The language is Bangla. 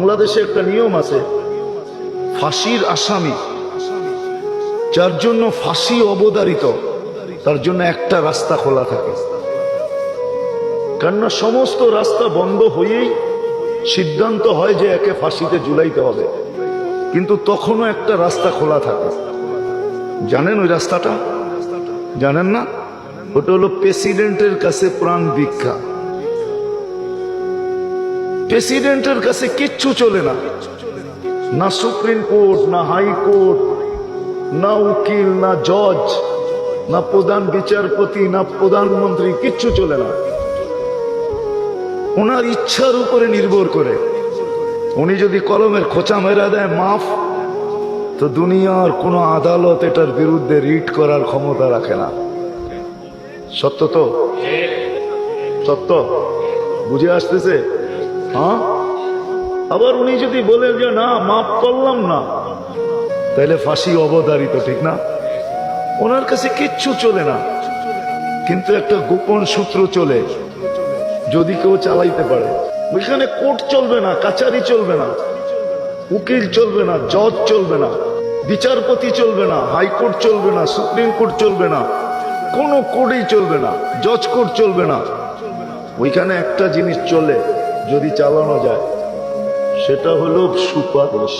বাংলাদেশে একটা নিয়ম আছে, ফাঁসির আসামি, যার জন্য ফাঁসি অবদারিত তার জন্য একটা রাস্তা খোলা থাকে। কেননা সমস্ত রাস্তা বন্ধ হয়েই সিদ্ধান্ত হয় যে একে ফাঁসিতে জুলাইতে হবে। কিন্তু তখনও একটা রাস্তা খোলা থাকে। জানেন ওই রাস্তাটা? জানেন না? ওটা হলো প্রেসিডেন্টের কাছে প্রাণ ভিক্ষা। প্রেসিডেন্টের কাছে কিচ্ছু চলে না। না সুপ্রিম কোর্ট, না হাইকোর্ট না উকিল, না জজ, না প্রধান বিচারপতি, না প্রধানমন্ত্রী, কিচ্ছু চলে না। ওনার ইচ্ছার উপরে নির্ভর করে। উনি যদি কলমের খোঁচা মেরা দেয়, মাফ। তো দুনিয়ার কোনো আদালত এটার বিরুদ্ধে রিট করার ক্ষমতা রাখে না। সত্য তো? সত্য? বুঝে আসতেছে? হ্যাঁ? আবার উনি যদি বলেন যে, না, মাফ করলাম না তাহলে ফাঁসি অবধারিত, ঠিক না? ওনার কাছে কিচ্ছু চলে না। কিন্তু একটা গোপন সূত্র চলে, যদি কেউ চালাইতে পারে। ওইখানে কোর্ট চলবে না, কাচারি চলবে না, উকিল চলবে না, জজ চলবে না, বিচারপতি চলবে না, হাইকোর্ট চলবে না, সুপ্রিম কোর্ট চলবে না, কোনো কোর্টই চলবে না, জজ কোর্ট চলবে না। ওইখানে একটা জিনিস চলে যদি চালানো যায় সেটা হলো সুপারিশ।